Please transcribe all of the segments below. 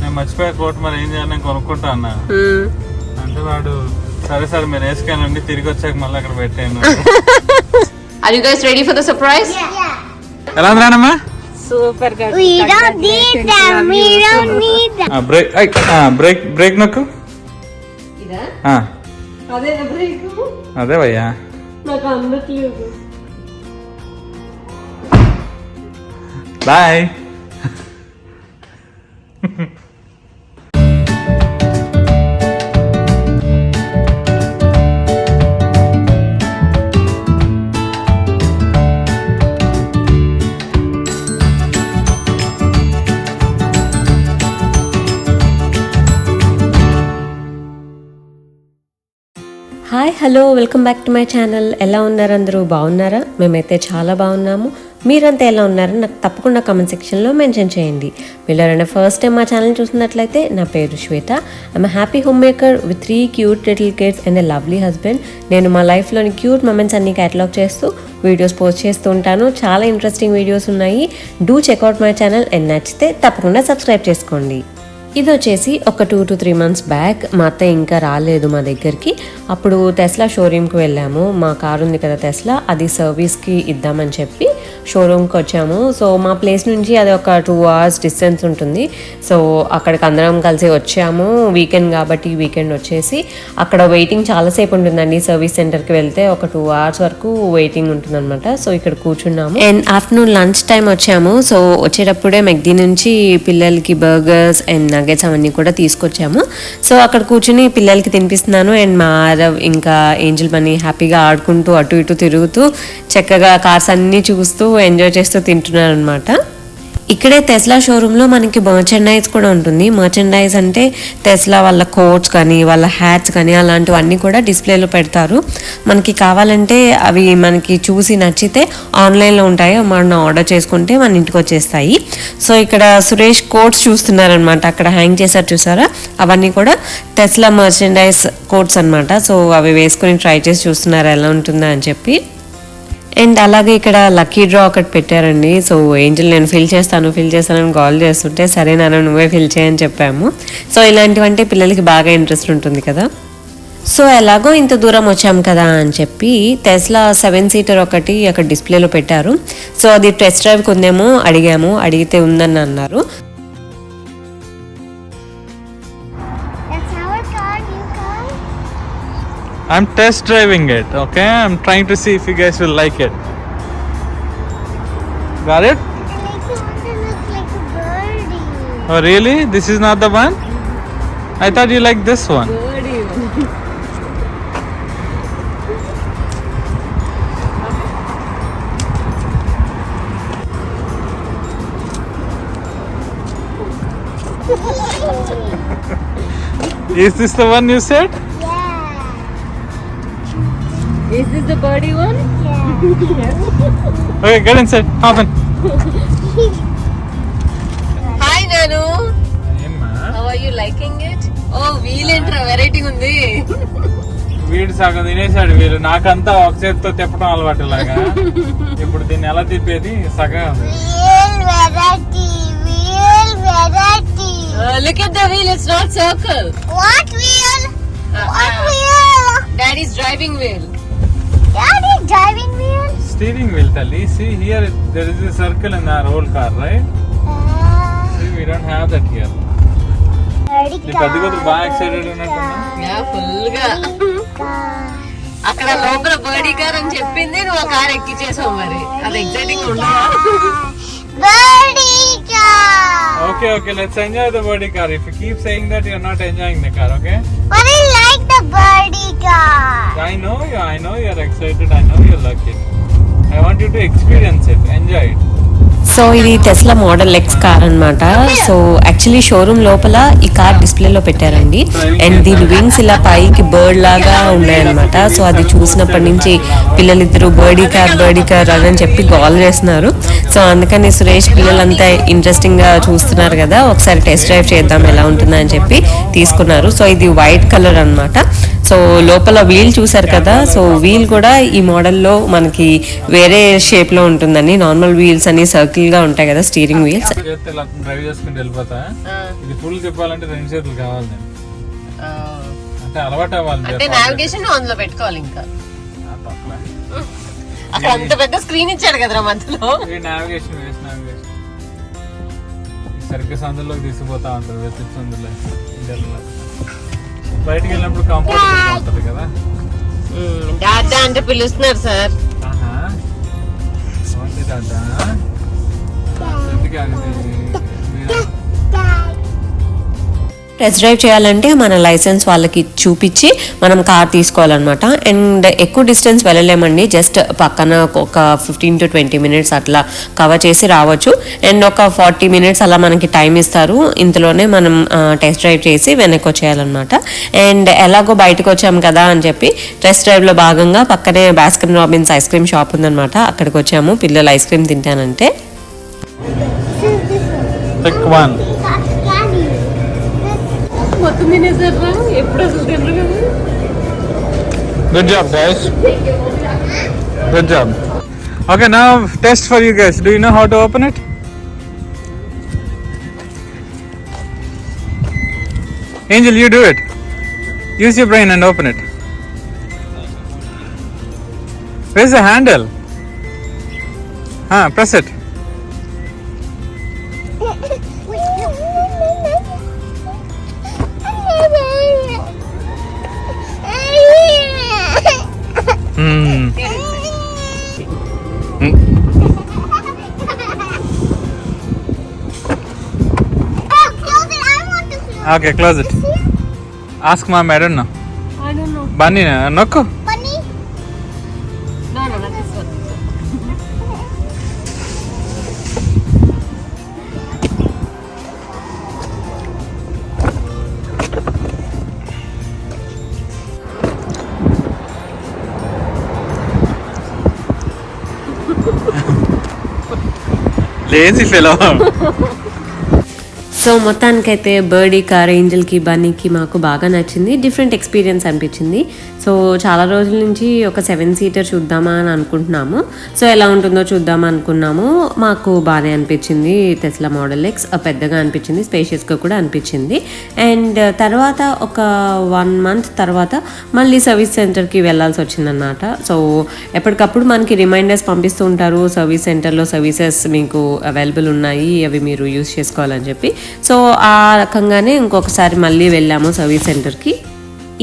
నేను మర్చిపోయా కోట్ మరి ఏం చేయాలి? నేను కొనుక్కుంటా అన్న. అంటే వాడు సరే సరే మీరు వేసుకానండి తిరిగి వచ్చాక మళ్ళీ అక్కడ పెట్టాను Are you guys ready for the surprise? ఎలా ఉంది రానమ్మా? సూపర్గా We don't need them. We don't need them. Brake brake brake నొక్కు. ఇదా? ఆ, అదే బ్రేక్ అదే భయ్యా నాకు అందట్లేదు bye hi hello welcome back to my channel. ఎలా ఉన్నారు అందరూ? బాగున్నారా? మేమైతే చాలా బాగున్నాము. మీరంతా ఎలా ఉన్నారో? నాకు తప్పకుండా కామెంట్ సెక్షన్లో మెన్షన్ చేయండి. మీరు ఎవరైనా ఫస్ట్ టైం మా ఛానల్ చూసినట్లయితే నా పేరు Shweta. I'm happy home maker with three cute little kids and a lovely husband నేను మా లైఫ్లోని క్యూట్ మూమెంట్స్ అన్ని క్యాటలాగ్ చేస్తూ వీడియోస్ పోస్ట్ చేస్తూ ఉంటాను. చాలా ఇంట్రెస్టింగ్ వీడియోస్ ఉన్నాయి. Do check out my channel and నచ్చితే తప్పకుండా సబ్స్క్రైబ్ చేసుకోండి. ఇది వచ్చేసి ఒక two to three months back మా అత్తయ్య ఇంకా రాలేదు మా దగ్గరికి. అప్పుడు టెస్లా షోరూమ్కి వెళ్ళాము. మా కారు ఉంది కదా టెస్లా అది సర్వీస్కి ఇద్దామని చెప్పి షోరూమ్కి వచ్చాము. సో మా ప్లేస్ నుంచి అది ఒక టూ అవర్స్ డిస్టెన్స్ ఉంటుంది. సో అక్కడికి అందరం కలిసి వచ్చాము. వీకెండ్ కాబట్టి వీకెండ్ వచ్చేసి అక్కడ వెయిటింగ్ చాలాసేపు ఉంటుందండి. సర్వీస్ సెంటర్కి వెళ్తే ఒక టూ అవర్స్ వరకు వెయిటింగ్ ఉంటుందన్నమాట. సో ఇక్కడ కూర్చున్నాము. అండ్ ఆఫ్టర్నూన్ లంచ్ టైం వచ్చాము. సో వచ్చేటప్పుడే మెగ్దీ నుంచి పిల్లలకి బర్గర్స్ అండ్ నగెట్స్ అవన్నీ కూడా తీసుకొచ్చాము. సో అక్కడ కూర్చుని పిల్లలకి తినిపిస్తున్నాను. అండ్ మా ఆరవ్ ఇంకా ఏంజిల్ బని హ్యాపీగా ఆడుకుంటూ అటు ఇటు తిరుగుతూ చక్కగా కార్స్ అన్నీ చూస్తూ ఎంజాయ్ చేస్తూ తింటున్నారు అనమాట ఇక్కడే టెస్లా షోరూంలో మనకి మర్చెండైజ్ కూడా ఉంటుంది. మర్చెండైజ్ అంటే టెస్లా వాళ్ళ కోట్స్ కానీ వాళ్ళ హ్యాట్స్ కానీ అలాంటివన్నీ కూడా డిస్ప్లేలో పెడతారు. మనకి కావాలంటే అవి మనకి చూసి నచ్చితే ఆన్లైన్లో ఉంటాయి. మనం ఆర్డర్ చేసుకుంటే మన ఇంటికి వచ్చేస్తాయి. సో ఇక్కడ సురేష్ కోట్స్ చూస్తున్నారనమాట అక్కడ హ్యాంగ్ చేశారు చూసారా? అవన్నీ కూడా టెస్లా మర్చెండైజ్ కోట్స్ అన్నమాట. సో అవి వేసుకుని ట్రై చేసి చూస్తున్నారు. ఎలా ఉంటుందా అని చెప్పి. అండ్ అలాగే ఇక్కడ లక్కీ డ్రా ఒకటి పెట్టారండి. సో ఏంజల్ నేను ఫిల్ చేస్తాను ఫిల్ చేస్తానని కాల్ చేస్తుంటే సరే నాన్న నువ్వే ఫిల్ చేయని చెప్పాము. సో ఇలాంటివంటే పిల్లలకి బాగా ఇంట్రెస్ట్ ఉంటుంది కదా. సో ఎలాగో ఇంత దూరం వచ్చాం కదా అని చెప్పి టెస్లా సెవెన్ సీటర్ ఒకటి అక్కడ డిస్ప్లేలో పెట్టారు. సో అది టెస్ట్ డ్రైవ్కి ఉందేమో అడిగాము. అడిగితే ఉందని అన్నారు. I'm test driving it, okay? I'm trying to see if you guys will like it. Got it? I like the one that looks like a birdie. Oh, really? This is not the one? I thought you liked this one. Is this the one you said? Is this the birdie one? Yeah. Okay, get inside. Hop in. Hi నాను how are you liking it oh wheel ఏంట్రా variety ఉంది వీడు సగం తినేసాడు వీళ్ళు నాకంతా ఒక చేతితో తిప్పడం అలవాటు లాగా ఇప్పుడు దీన్ని ఎలా తిప్పేది సగం Real variety. Real variety. Look at the wheel it's not circle What wheel? What wheel? Daddy's driving wheel Daddy driving wheel? Steering wheel తల్లి see here there is circle in our old car right Uh, we don't have that here birdie నీ పెద్ద కూతురు బాగా excited ఉన్నట్టున్నా yeah ఫుల్గా car. అక్కడ లోపల Birdie car అని చెప్పింది నువ్వు కార్ ఎక్కిచ్చేసావు మరి. అది ఎగ్జైటింగ్ ఉండదా car. Okay okay let's enjoy the birdie car if you keep saying that you are not enjoying the car okay I know you. I know you are excited. I know you are lucky. I want you to experience it. Enjoy it. So ఇది Tesla model X car అన్నమాట. So actually showroom లోపల ఈ car డిస్ప్లేలో పెట్టారండి. And దీని wings ఇలా పైకి bird లాగా ఉన్నాయన్నమాట. సో అది చూసినప్పటి నుంచి పిల్లలిద్దరు బర్డీ కార్ బర్డీ కార్ అని చెప్పి కాల్ చేస్తున్నారు. సో అందుకని సురేష్ పిల్లలంతా ఇంట్రెస్టింగ్గా చూస్తున్నారు కదా. ఒకసారి టెస్ట్ డ్రైవ్ చేద్దాం ఎలా ఉంటుందని చెప్పి తీసుకున్నారు. సో ఇది వైట్ కలర్ అన్నమాట. సో లోపల వీల్ చూసారు కదా. సో వీల్ కూడా ఈ మోడల్లో మనకి వేరే షేప్లో ఉంటుందండి నార్మల్ వీల్స్ అని సర్కిల్ గా ఉంటాయి కదా స్టీరింగ్ వీల్స్ డ్రైవ్ చేసుకుంటూ వెళ్ళిపోతా. ఇది ఫుల్ చెప్పాలంటే రెండు చేతులు కావాలి అంటే అలవాటు అవ్వాలి అంటే. నావిగేషన్ అందులో పెట్టుకోవాలి ఇంకా. అక్కడ అంత పెద్ద స్క్రీన్ ఇచ్చాడు కదరా మధ్యలో. ఈ నావిగేషన్ వేసి నావిగేషన్ సర్కస్ అందులోకి తీసుకుపోతా ఉంటారు వెతుకు సందులో ఇండియాలో. బయటికి వెళ్ళినప్పుడు కంఫర్టబుల్ ఉంటుంది కదా. డాడా అంటే పిలుస్తున్నారు సార్. టెస్ట్ డ్రైవ్ చేయాలంటే మన లైసెన్స్ వాళ్ళకి చూపించి మనం కార్ తీసుకోవాలన్నమాట. అండ్ ఎక్కువ డిస్టెన్స్ వెళ్ళలేమండి. జస్ట్ పక్కన ఒక ఫిఫ్టీన్ టు ట్వంటీ మినిట్స్ అట్లా కవర్ చేసి రావచ్చు. అండ్ ఒక ఫార్టీ మినిట్స్ అలా మనకి టైం ఇస్తారు. ఇంతలోనే మనం టెస్ట్ డ్రైవ్ చేసి వెనక్కి వచ్చేయాలన్నమాట. అండ్ ఎలాగో బయటకు వచ్చాం కదా అని చెప్పి టెస్ట్ డ్రైవ్లో భాగంగా పక్కనే Baskin Robbins ice cream shop ఉందన్నమాట. అక్కడికి వచ్చాము. పిల్లలు ఐస్ క్రీమ్ తింటానంటే. pick one. Good job, guys. Good job. Okay, now test for you guys. Do you know how to open it? Angel, you do it. Use your brain and open it. Where's the handle? Huh, press it. Okay, close it. Hmm? Ask mom, I don't know. I don't know. Bunny, knock. Lazy fellow so మొత్తానికైతే Birdie car ఏంజల్కి బన్నీకి మాకు బాగా నచ్చింది. Different experience అనిపించింది. So చాలా రోజుల నుంచి ఒక సెవెన్ సీటర్ చూద్దామా అని అనుకుంటున్నాము. సో ఎలా ఉంటుందో చూద్దామా అనుకున్నాము. మాకు బాగానే అనిపించింది టెస్లా మోడల్ ఎక్స్ పెద్దగా అనిపించింది స్పేషియస్గా కూడా అనిపించింది. అండ్ uh, తర్వాత ఒక వన్ మంత్ తర్వాత మళ్ళీ సర్వీస్ సెంటర్కి వెళ్ళాల్సి వచ్చిందనమాట సో ఎప్పటికప్పుడు మనకి రిమైండర్స్ పంపిస్తూ ఉంటారు. సర్వీస్ సెంటర్లో సర్వీసెస్ మీకు అవైలబుల్ ఉన్నాయి. అవి మీరు యూస్ చేసుకోవాలని చెప్పి. సో ఆ రకంగానే ఇంకొకసారి మళ్ళీ వెళ్ళాము సర్వీస్ సెంటర్కి.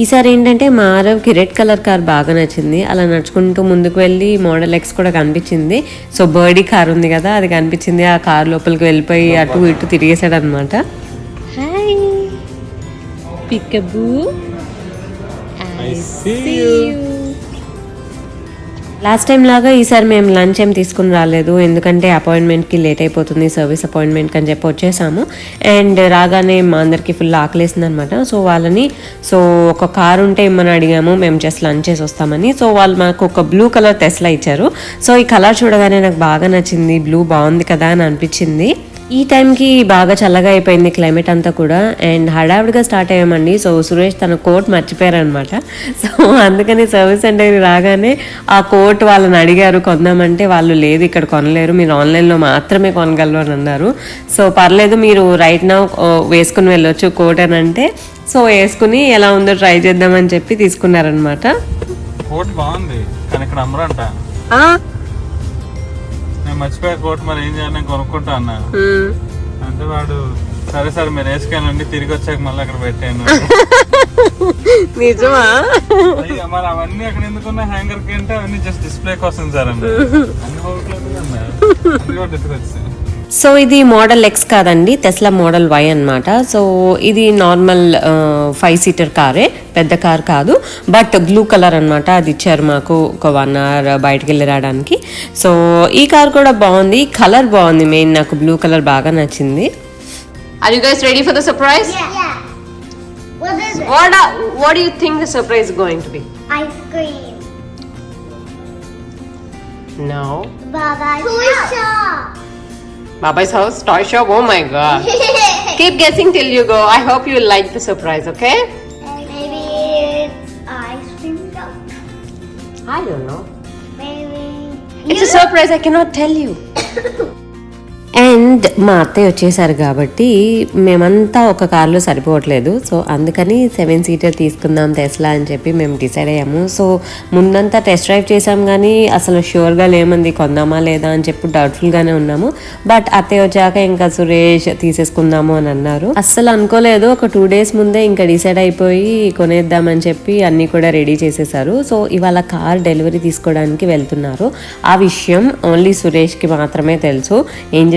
ఈసారి ఏంటంటే మా ఆరవ్కి రెడ్ కలర్ కార్ బాగా నచ్చింది. అలా నడుచుకుంటూ ముందుకు వెళ్ళి మోడల్ ఎక్స్ కూడా కనిపించింది. సో బర్డీ కార్ ఉంది కదా అది కనిపించింది. ఆ కార్ లోపలికి వెళ్ళిపోయి అటు ఇటు తిరిగేసాడు అనమాట హాయ్ పికబూ లాస్ట్ టైం లాగా ఈసారి మేము లంచ్ ఏం తీసుకుని రాలేదు. ఎందుకంటే అపాయింట్మెంట్కి లేట్ అయిపోతుంది సర్వీస్ అపాయింట్మెంట్కి అని చెప్పి వచ్చేసాము. అండ్ రాగానే మా అందరికి ఫుల్ ఆకలేసింది అనమాట సో వాళ్ళని సో ఒక కార్ ఉంటే ఇమ్మని అడిగాము మేము జస్ట్ లంచ్ చేసి వస్తామని. సో వాళ్ళు మాకు ఒక బ్లూ కలర్ టెస్లా ఇచ్చారు. సో ఈ కలర్ చూడగానే నాకు బాగా నచ్చింది బ్లూ బాగుంది కదా అని అనిపించింది. ఈ టైంకి బాగా చల్లగా అయిపోయింది క్లైమేట్ అంతా కూడా. అండ్ హడావిడిగా స్టార్ట్ అయ్యామండి. సో సురేష్ తన కోట్ మర్చిపోయారనమాట సో అందుకని సర్వీస్ సెంటర్కి రాగానే ఆ కోట్ వాళ్ళని అడిగారు కొందామంటే వాళ్ళు లేదు ఇక్కడ కొనలేరు మీరు ఆన్లైన్లో మాత్రమే కొనగలరు అని అన్నారు. సో పర్లేదు మీరు రైట్ నా వేసుకుని వెళ్ళొచ్చు కోట్ అని అంటే. సో వేసుకుని ఎలా ఉందో ట్రై చేద్దామని చెప్పి తీసుకున్నారనమాట కోట్ బాగుంది కానీ ఇక్కడ అమ్మరంట నేను మర్చిపోయా కోట్ మరి ఏం చేయాలి? నేను కొనుక్కుంటా అన్నా. అంటే వాడు సరే సరే మీరు వేసుకెళ్ళండి తిరిగి వచ్చాక మళ్ళీ అక్కడ పెట్టాను. నిజమా? మరి అవన్నీ అక్కడ ఎందుకున్నా హ్యాంగర్కి అంటే అవన్నీ జస్ట్ డిస్ప్లే కోసం సార్ అన్న అన్ని హోటల్ సో ఇది మోడల్ ఎక్స్ కాదండి టెస్లా మోడల్ వై అన్నమాట సో ఇది నార్మల్ ఫైవ్ సీటర్ కారే పెద్ద కార్ కాదు బట్ బ్లూ కలర్ అన్నమాట అది ఇచ్చారు మాకు ఒక వన్ అవర్ బయటకు వెళ్ళి రావడానికి సో ఈ కార్ కూడా బాగుంది కలర్ బాగుంది మెయిన్ నాకు బ్లూ కలర్ బాగా నచ్చింది Are you guys ready for the surprise? Yeah. What is it? What are, What do you think the surprise is going to be? Ice cream. No. Baba. Toy shop. Baba's house, toy shop. Oh my god. Keep guessing till you go. I hope you like the surprise. Okay? Maybe it's ice cream shop. I don't know. Maybe. It's a surprise. I cannot tell you. And మా అత్తయ్య వచ్చేసారు కాబట్టి మేమంతా ఒక కార్లో సరిపోవట్లేదు. So అందుకని seven seater తీసుకుందాం టెస్లా అని చెప్పి మేము డిసైడ్ అయ్యాము. సో ముందంతా టెస్ట్ డ్రైవ్ చేసాం కానీ అసలు షూర్గా లేమంది కొందామా లేదా అని చెప్పి డౌట్ఫుల్గానే ఉన్నాము. బట్ అత్తయ్య వచ్చాక ఇంకా సురేష్ తీసేసుకుందాము అని అన్నారు. అస్సలు అనుకోలేదు. ఒక టూ డేస్ ముందే ఇంకా డిసైడ్ అయిపోయి కొనేద్దామని చెప్పి అన్నీ కూడా రెడీ చేసేసారు. సో ఇవాళ కార్ డెలివరీ తీసుకోవడానికి వెళ్తున్నారు. ఆ విషయం ఓన్లీ సురేష్కి మాత్రమే తెలుసు.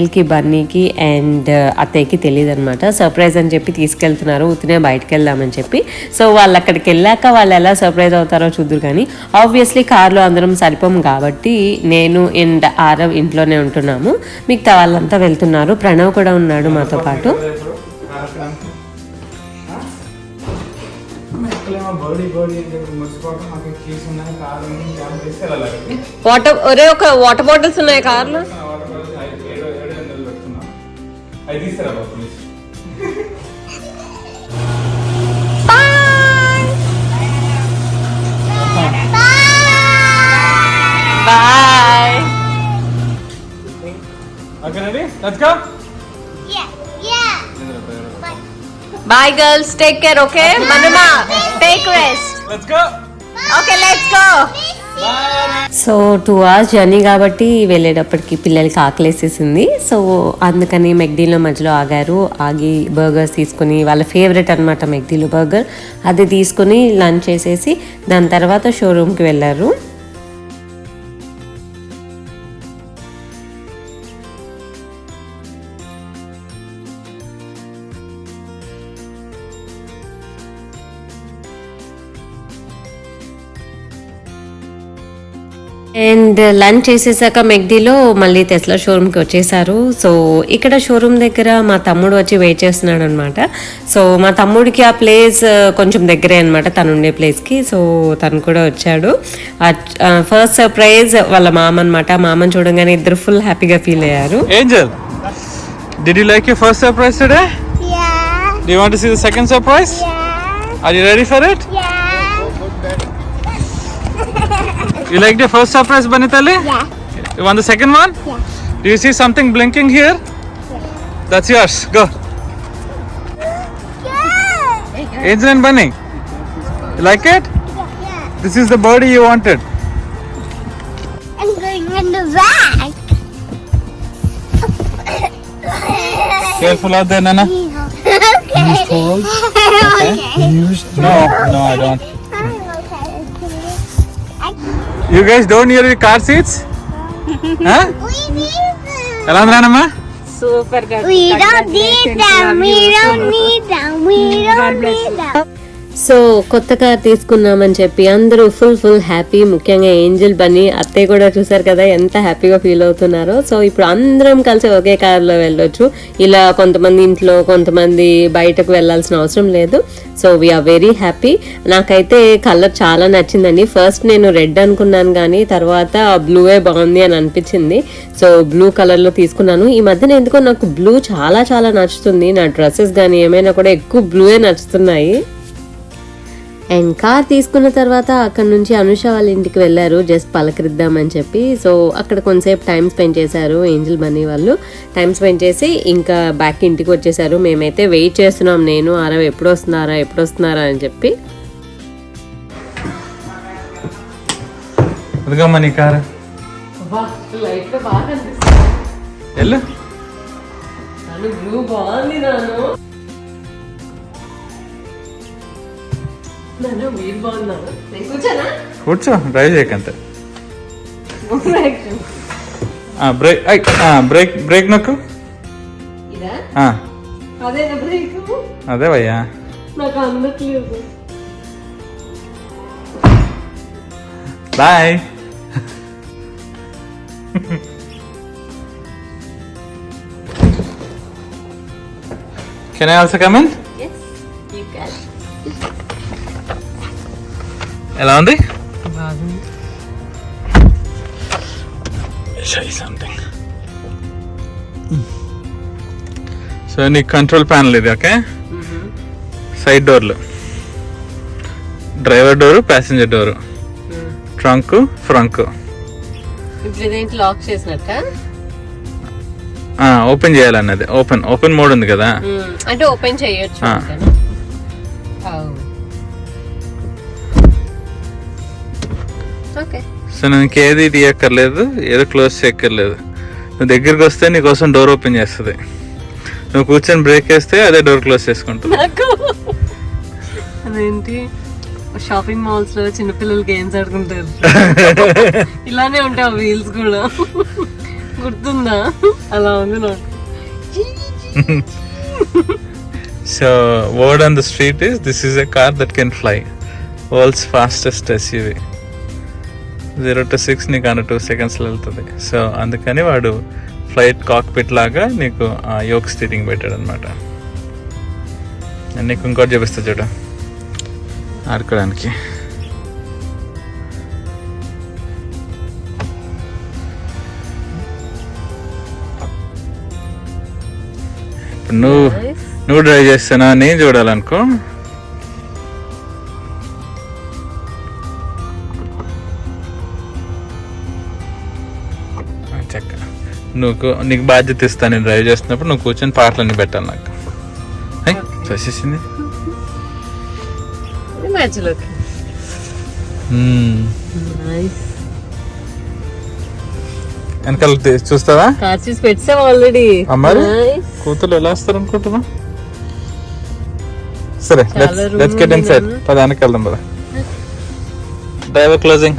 ఏంజల్కి బన్నీకి అండ్ అత్తయ్యకి తెలియదు అనమాట సర్ప్రైజ్ అని చెప్పి తీసుకెళ్తున్నారు. ఉతినే బయటకు వెళ్దామని చెప్పి. సో వాళ్ళు అక్కడికి వెళ్ళాక వాళ్ళు ఎలా సర్ప్రైజ్ అవుతారో చూద్దరు కానీ ఆబ్వియస్లీ కార్లో అందరం సరిపోం కాబట్టి నేను అండ్ ఆరవ్ ఇంట్లోనే ఉంటున్నాము. మిగతా వాళ్ళంతా వెళ్తున్నారు. ప్రణవ్ కూడా ఉన్నాడు మాతో పాటు. వాటర్ ఒరే ఒక వాటర్ బాటిల్స్ ఉన్నాయి కార్లో. I this about police. Bye. Okay, ready? Let's go. Yeah, yeah. Bye. Bye, girls. Take care. Okay, Manuma. Take rest. Let's go. Okay, let's go. So two hours journey కాబట్టి వెళ్ళేటప్పటికి పిల్లలకి ఆకలేసేసింది. So అందుకని మెగ్డీలో మధ్యలో ఆగారు. ఆగి burgers తీసుకుని వాళ్ళ favourite అనమాట మెగ్డీలో బర్గర్. అది తీసుకుని లంచ్ చేసేసి దాని తర్వాత షోరూమ్కి వెళ్ళారు. అండ్ లంచ్ చేసేసాక మెగ్డీలో మళ్ళీ టెస్లా షోరూమ్కి వచ్చేసారు. సో ఇక్కడ షోరూమ్ దగ్గర మా తమ్ముడు వచ్చి వెయిట్ చేస్తున్నాడు అనమాట సో మా తమ్ముడికి ఆ ప్లేస్ కొంచెం దగ్గరే అనమాట తను ఉండే ప్లేస్కి. సో తను కూడా వచ్చాడు. ఫస్ట్ సర్ప్రైజ్ వాళ్ళ మామ అనమాట. మామని చూడంగానే ఇద్దరు ఫుల్ హ్యాపీగా ఫీల్ అయ్యారు. Angel did you like you first surprise today Yeah. Do you want to see the second surprise? Yeah. Are you ready for You liked your first surprise, Banitali? Yeah. You want the second one? Yeah. Do you see something blinking here? Yeah. That's yours. Go. Yeah. Angel and Bunny. You like it? Yeah. This is the birdie you wanted. I'm going in the back. Careful out there, Nana. okay. okay. No, no, I don't. You guys don't near you car seats ఎలా ఉంది రానమ్మా సూపర్గా so కొత్త car తీసుకున్నామని చెప్పి అందరూ full full happy ముఖ్యంగా Angel Bunny అత్తయ్య కూడా చూసారు కదా ఎంత హ్యాపీగా ఫీల్ అవుతున్నారో. సో ఇప్పుడు అందరం కలిసి ఒకే కార్లో వెళ్ళొచ్చు. ఇలా కొంతమంది ఇంట్లో కొంతమంది బయటకు వెళ్ళాల్సిన అవసరం లేదు. So we are very happy నాకైతే కలర్ చాలా నచ్చిందండి. ఫస్ట్ నేను రెడ్ అనుకున్నాను కానీ తర్వాత బ్లూవే బాగుంది అని అనిపించింది. సో బ్లూ కలర్లో తీసుకున్నాను. ఈ మధ్యన ఎందుకో నాకు బ్లూ చాలా చాలా నచ్చుతుంది. నా డ్రెస్సెస్ కానీ ఏమైనా కూడా ఎక్కువ బ్లూవే నచ్చుతున్నాయి. అండ్ కార్ తీసుకున్న తర్వాత అక్కడ నుంచి అనుష వాళ్ళ ఇంటికి వెళ్ళారు. జస్ట్ పలకరిద్దామని చెప్పి. సో అక్కడ కొంతసేపు టైం స్పెండ్ చేశారు ఏంజిల్ బన్నీ వాళ్ళు. టైం స్పెండ్ చేసి ఇంకా బ్యాక్ ఇంటికి వచ్చేసారు. మేమైతే వెయిట్ చేస్తున్నాం. నేను ఆరవ్ ఎప్పుడు వస్తున్నారా ఎప్పుడు వస్తున్నారా అని చెప్పి వెళ్ళు. కూర్చో డ్రైవ్ చేయకంతే. బ్రేక్ బ్రేక్ బ్రేక్ నొక్కు. అదే భయ్యా. Bye. Also come in as you can ఎలా ఉంది. సో నీకు కంట్రోల్ ప్యానల్ ఇది ఓకే సైడ్ డోర్లు driver door passenger door trunk frunk open చేయాలన్నది. ఓపెన్ ఓపెన్ మోడ్ ఉంది కదా. అంటే ఓపెన్ చేయొచ్చు సో నీకు ఏది తీయక్కర్లేదు ఏదో క్లోజ్ చేయక్కర్లేదు. నువ్వు దగ్గరికి వస్తే నీకోసం డోర్ ఓపెన్ చేస్తుంది. నువ్వు కూర్చొని బ్రేక్ వేస్తే అదే డోర్ క్లోజ్ చేసుకుంటుంది. అదేంటి? షాపింగ్ మాల్స్లో చిన్నపిల్లలు గేమ్స్ ఆడుకుంటారు. ఇలానే ఉంటాయి ఆ వీల్స్ కూడా. గుర్తుందా? అలా ఉంది నాకు. So word on the street is this is a car that can fly world's fastest SUV zero to six నీకు అండర్ టూ సెకండ్స్లో వెళ్తుంది. సో అందుకని వాడు ఫ్లైట్ కాక్పిట్ లాగా నీకు యోక్ స్టీరింగ్ పెట్టాడు అనమాట నీకు ఇంకోటి చూపిస్తా చూడు. ఆడుకోవడానికి. ఇప్పుడు నువ్వు నువ్వు డ్రైవ్ చేస్తానా నేను చూడాలనుకో. నువ్వు నీకు బాధ్యత ఇస్తాను నేను డ్రైవ్ చేస్తున్నప్పుడు నువ్వు కూర్చొని పాటలన్నీ పెట్టాలి నాకు. చూసేసింది? వెనకాల చూస్తావా? ఆల్రెడీ మరి? కూతురు ఎలా వస్తారు అనుకుంటున్నా సరే లెట్స్ గెట్ ఉంది ఇన్ సైడ్ కదా. పదానికి వెళ్దాం పద. డ్రైవర్ క్లోజింగ్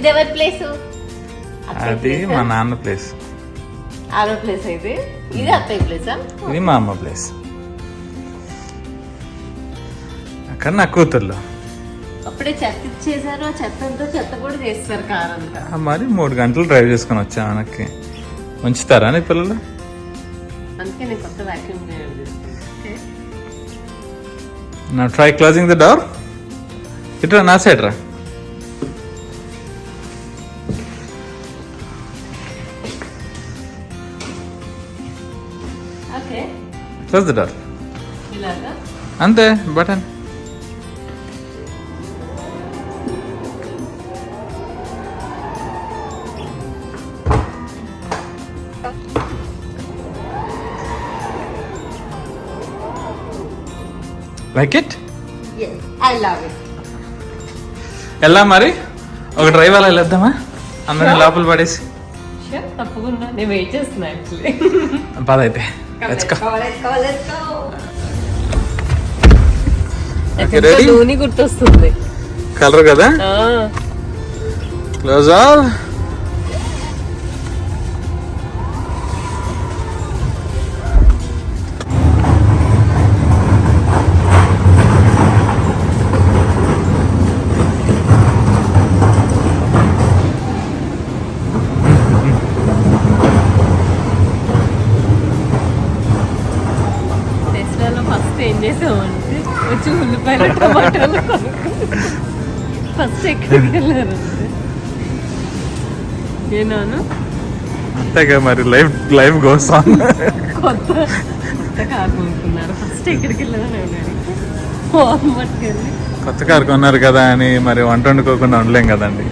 ఇది ఎవరి ప్లేస్? అది మా నాన్న ప్లేస్. ఆరో ప్లేస్ అయితే ఇది అత్తయ్య ప్లేసా? ఇది మా అమ్మ ప్లేస్. అక్కడ నా కూతుర్లో. అప్పుడే చెత్త ఇచ్చేసారు ఆ చెత్త కూడా చేస్తారు కార్ మరి మూడు గంటలు డ్రైవ్ చేసుకొని వచ్చా వెనక్కి. ఉంచుతారా నీ పిల్లలు? అందుకే నేను కొత్త వ్యాక్యూమ్ నా ట్రై క్లోజింగ్ ద డోర్ ఇట్రా నా సైడ్ రా. క్లోజ్ ద డోర్ అంతే button like it I love it ఎలా మరి? ఒక డ్రైవ్ అలా వెళ్ళొద్దామా అందరిని లోపల పడేసి. తప్పకుండా. నేను వెయిట్ చేస్తున్నా యాక్చువల్లీ పద అయితే Let's go. Okay, ready? Dhoni గుర్తొస్తుంది. కలర్ కదా? ఆ, క్లోజ్ ఆల్ అంతేగా మరి లైఫ్ లైఫ్ గోస్ ఆన్ కొత్త కొత్త కార్ కొనుక్కున్నారు. ఫస్ట్ ఎక్కడికి కొత్త కారు కొన్నారు కదా అని మరి వంట వండుకోకుండా ఉండలేం కదండి.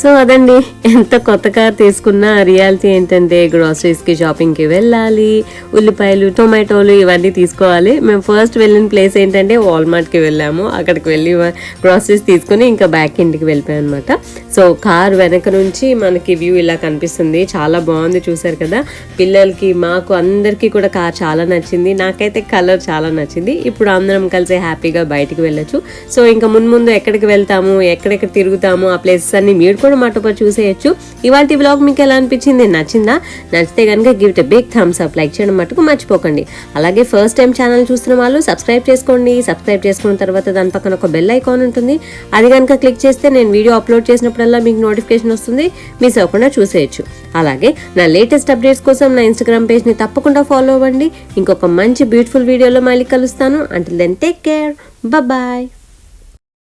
సో అదండి ఎంత కొత్త కార్ తీసుకున్నా రియాలిటీ ఏంటంటే గ్రాసరీస్కి షాపింగ్కి వెళ్ళాలి ఉల్లిపాయలు టొమాటోలు ఇవన్నీ తీసుకోవాలి. మేము ఫస్ట్ వెళ్ళిన ప్లేస్ ఏంటంటే వాల్మార్ట్కి వెళ్ళాము. అక్కడికి వెళ్ళి గ్రాసరీస్ తీసుకుని ఇంకా బ్యాక్ ఇంటికి వెళ్ళిపోయాం అనమాట సో కార్ వెనక నుంచి మనకి వ్యూ ఇలా కనిపిస్తుంది. చాలా బాగుంది చూసారు కదా. పిల్లలకి మాకు అందరికీ కూడా కార్ చాలా నచ్చింది. నాకైతే కలర్ చాలా నచ్చింది. ఇప్పుడు అందరం కలిసి హ్యాపీగా బయటికి వెళ్ళచ్చు. సో ఇంకా ముందు ముందు ఎక్కడికి వెళ్తాము ఎక్కడెక్కడ తిరుగుతాము ఆ ప్లేసెస్ అన్ని మీరు కూడా మా టూపర్ చూసేయచ్చు. ఇవాళ బ్లాగ్ మీకు ఎలా అనిపించింది? నచ్చిందా? నచ్చితే కనుక give it big thumbs up like చేయడం మటుకు మర్చిపోకండి. అలాగే ఫస్ట్ టైం ఛానల్ చూస్తున్న వాళ్ళు సబ్స్క్రైబ్ చేసుకోండి. సబ్స్క్రైబ్ చేసుకున్న తర్వాత దాని పక్కన ఒక బెల్ ఐకాన్ ఉంటుంది. అది కనుక క్లిక్ చేస్తే నేను వీడియో అప్లోడ్ చేసినప్పుడల్లా మీకు నోటిఫికేషన్ వస్తుంది. మిస్ అవ్వకుండా చూసేయచ్చు. అలాగే నా లేటెస్ట్ అప్డేట్స్ కోసం నా ఇన్స్టాగ్రామ్ పేజ్ని తప్పకుండా ఫాలో అవ్వండి. ఇంకొక మంచి బ్యూటిఫుల్ వీడియోలో మళ్ళీ కలుస్తాను. Until then take care bye